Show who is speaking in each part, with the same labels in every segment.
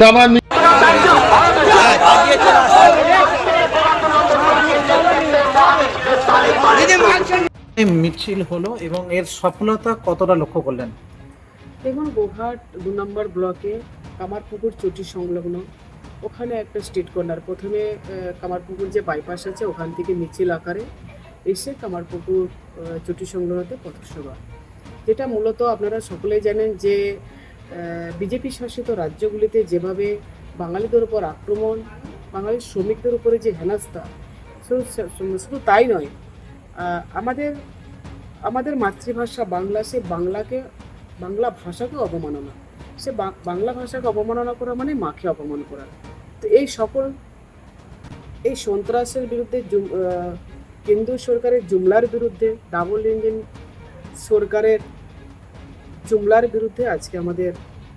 Speaker 1: তা আমার
Speaker 2: মিছিল হলো এবং এর সফলতা কতটা লক্ষ্য করলেন?
Speaker 3: দেখুন গোঘাট দু নম্বর ব্লকে কামারপুকুর চটি সংলগ্ন। ওখানে একটা স্ট্রিট কর্নার। প্রথমে কামারপুকুর যে বাইপাস আছে ওখান থেকে মিছিল আকারে এসে কামারপুকুর চটি সংলগ্নতে পথসভা। যেটা মূলত আপনারা সকলেই জানেন যে বিজেপি শাসিত রাজ্যগুলিতে যেভাবে বাঙালিদের উপর আক্রমণ বাঙালি শ্রমিকদের উপরে যে হেনস্থা, শুধু শুধু তাই নয় আমাদের আমাদের মাতৃভাষা বাংলা, সে বাংলাকে, বাংলা ভাষাকে অবমাননা, সে বাংলা ভাষাকে অবমাননা করা মানে মাকে অপমান করা। তো এই সকল, এই সন্ত্রাসের বিরুদ্ধে কেন্দ্রীয় সরকারের জুমলার বিরুদ্ধে ডাবল ইঞ্জিন সরকারের জুমলার বিরুদ্ধে আজকে আমাদের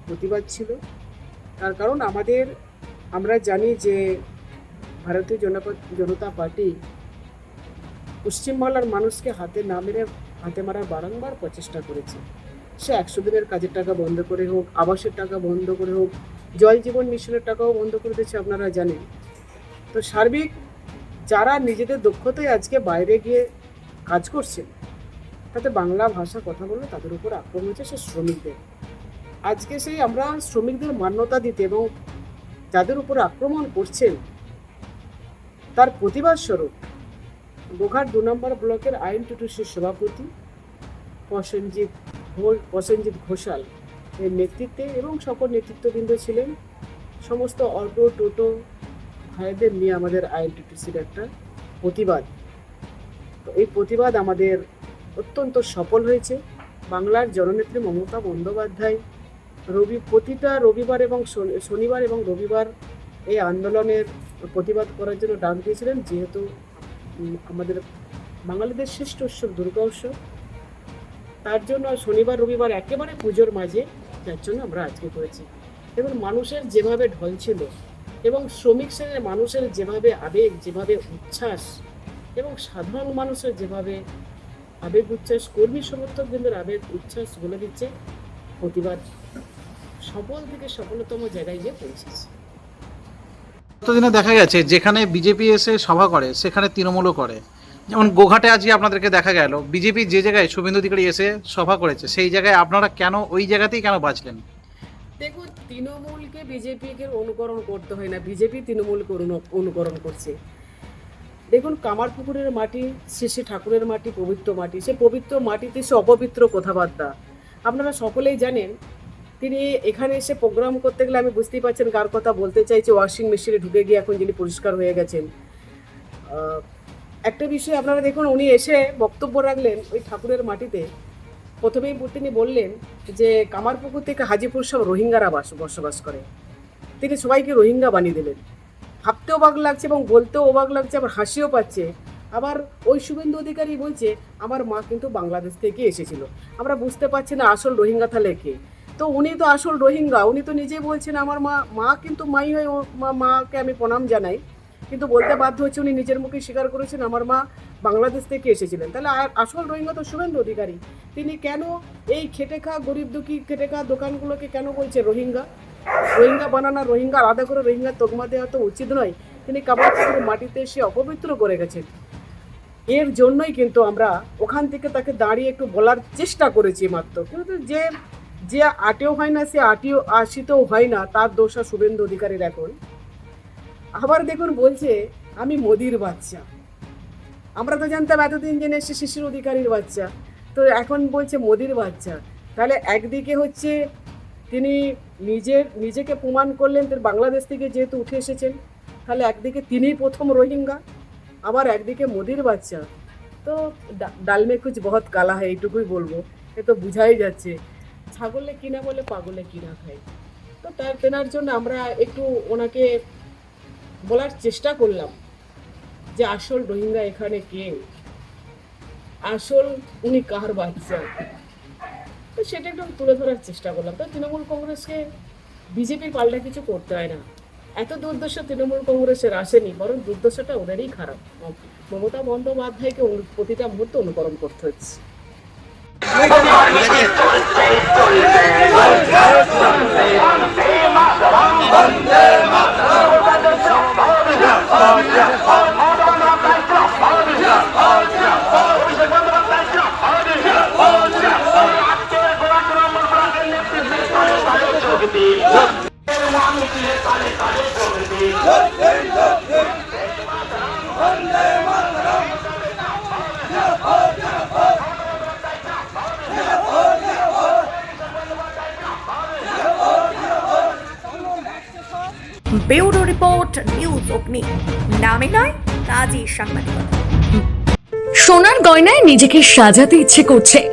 Speaker 3: প্রতিবাদ ছিল। তার কারণ আমাদের, আমরা জানি যে ভারতীয় জনতা পার্টি পশ্চিমবাংলার মানুষকে হাতে না মেরে, হাতে মারার বারংবার প্রচেষ্টা করেছে। সে একশো দিনের কাজের টাকা বন্ধ করে হোক, আবাসের টাকা বন্ধ করে হোক, জল জীবন মিশনের টাকাও বন্ধ করে দিয়েছে আপনারা জানেন। তো সার্বিক যারা নিজেদের দক্ষতায় আজকে বাইরে গিয়ে কাজ করছেন তাতে বাংলা ভাষা কথা বলে তাদের উপর আক্রমণ হচ্ছে সে শ্রমিকদের। আজকে সেই আমরা শ্রমিকদের মান্যতা দিতে এবং যাদের উপর আক্রমণ করছেন, তার প্রতিবাদ স্বরূপ গোঘাট দু নম্বর ব্লকের আইন টুটুসের সভাপতি প্রসেনজিৎ ঘোষ, প্রসেনজিৎ ঘোষাল এর নেতৃত্বে এবং সকল নেতৃত্ববৃন্দ ছিলেন সমস্ত অটো টোটো ভাইদের নিয়ে আমাদের আইন টুটুসির একটা প্রতিবাদ। তো এই প্রতিবাদ আমাদের অত্যন্ত সফল হয়েছে। বাংলার জননেত্রী মমতা বন্দ্যোপাধ্যায় রবি, প্রতিটা রবিবার এবং শনিবার এবং রবিবার এই আন্দোলনের প্রতিবাদ করার জন্য ডাক দিয়েছিলেন। যেহেতু আমাদের বাঙালিদের শ্রেষ্ঠ উৎসব দুর্গা উৎসব, তার জন্য শনিবার, রবিবার একেবারে পুজোর মাঝে যার জন্য আমরা আজকে করেছি। এবং মানুষের যেভাবে ঢল ছিল এবং শ্রমিক শ্রেণির মানুষের যেভাবে আবেগ, যেভাবে উচ্ছ্বাস এবং সাধারণ মানুষের যেভাবে আবেগ উচ্ছ্বাস কর্মী সমর্থকবৃন্দের আবেগ উচ্ছ্বাস বলে দিচ্ছে প্রতিবাদ। সফল থেকে সফলতম জায়গায় গিয়ে পৌঁছেছে।
Speaker 2: গতদিনে দেখা গেছে যেখানে বিজেপি এসে সভা করে সেখানে তৃণমূলও করে। যেমন গোঘাটে আজকে আপনাদেরকে দেখা গেল বিজেপি যে জায়গায় শুভেন্দু অধিকারী এসে সভা করেছে সেই জায়গায় আপনারা কেন ওই জায়গাতেই কেন বাঁচলেন?
Speaker 3: দেখুন তৃণমূলকে বিজেপিকে অনুকরণ করতে হয় না। বিজেপি তৃণমূলকে অনুকরণ করছে। দেখুন, কামারপুকুরের মাটি, শ্রী শ্রী ঠাকুরের মাটি, পবিত্র মাটি, সে পবিত্র মাটিতে সে অপবিত্র কথাবার্তা। আপনারা সকলেই জানেন, তিনি এখানে এসে প্রোগ্রাম করতে গেলে আমি বুঝতেই পারছেন কার কথা বলতে চাইছে, ওয়াশিং মেশিনে ঢুকে গিয়ে এখন যিনি পরিষ্কার হয়ে গেছেন। একটা বিষয় আপনারা দেখুন, উনি এসে বক্তব্য রাখলেন ওই ঠাকুরের মাটিতে। প্রথমেই তিনি বললেন যে, কামারপুকুর থেকে হাজিপুর সব রোহিঙ্গারা বাস বসবাস করে। তিনি সবাইকে রোহিঙ্গা বানিয়ে দিলেন। ভাবতেও অবাক লাগছে এবং বলতেও অবাক লাগছে, আবার হাসিও পাচ্ছে। আবার ওই শুভেন্দু অধিকারী বলছে, আমার মা কিন্তু বাংলাদেশ থেকে এসেছিল। আমরা বুঝতে পারছি না আসল রোহিঙ্গা তাহলে কে। তো উনি তো আসল রোহিঙ্গা, উনি তো নিজেই বলছেন, আমার মা মা কিন্তু মাই হয়ে ও- মাকে আমি প্রণাম জানাই। কিন্তু বলতে বাধ্য হচ্ছে উনি নিজের মুখে স্বীকার করেছেন, আমার মা বাংলাদেশ থেকে এসেছিলেন। তাহলে আর- আসল রোহিঙ্গা তো শুভেন্দু অধিকারী। তিনি কেন এই খেটে খা গরিব দুঃখী খেটে খা দোকানগুলোকে কেন বলছে রোহিঙ্গা? রোহিঙ্গা বানানো, রোহিঙ্গা আলাদা করে রোহিঙ্গা তকমা দেওয়া তো উচিত নয়। তিনি কাবাডি মাটিতে এসে অপবিত্র করে গেছেন। এর জন্যই কিন্তু আমরা ওখান থেকে তাকে দাঁড়িয়ে একটু বলার চেষ্টা করেছি মাত্র কিন্তু যে যে আটেও হয় না, সে আটিও আশিতেও হয় না, তার দোষা শুভেন্দু অধিকারীর এখন। আবার দেখুন বলছে, আমি মোদির বাচ্চা। আমরা তো জানতাম এতদিন জেনে এসে শিশির অধিকারীর বাচ্চা। তো এখন বলছে মোদির বাচ্চা। তাহলে একদিকে হচ্ছে তিনি নিজের নিজেকে প্রমাণ করলেন তার বাংলাদেশ থেকে যেহেতু উঠে এসেছেন, তাহলে একদিকে তিনিই প্রথম রোহিঙ্গা, আবার একদিকে মোদির বাচ্চা তো ডালমে কুচ বহুত কালা হয় এইটুকুই বলব। এ তো বুঝাই যাচ্ছে। ছাগলে কিনা বলে পাগলে কিনা খায়। তো তার তেনার জন্য আমরা একটু ওনাকে বলার চেষ্টা করলাম যে আসল রোহিঙ্গা এখানে কে? আসল উনি কার বাচ্চা তো সেটা একটু তুলে ধরার চেষ্টা করলাম তো তৃণমূল কংগ্রেসকে বিজেপির পাল্টা কিছু করতে হয় না এত দুর্দশা তৃণমূল কংগ্রেসের আসেনি বরং দুর্দশাটা ওদেরই খারাপ মমতা বন্দ্যোপাধ্যায়কে প্রতিটা মুহূর্তে অনুকরণ করতে হচ্ছে
Speaker 1: ব্যুরো রিপোর্ট নিউজ অগ্নি। নামে নয় কাজী সাংবাদিকতা।
Speaker 4: সোনার গয়নায় নিজেকে সাজাতে ইচ্ছে করছে।